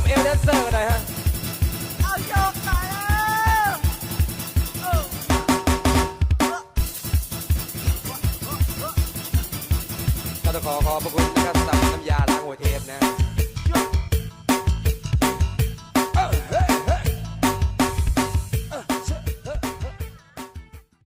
มเอลเดนเซอร์หน่อยฮะเอาโยกไปแล้วก็องขอขอบคุณนะครับสำหรับน้ำยา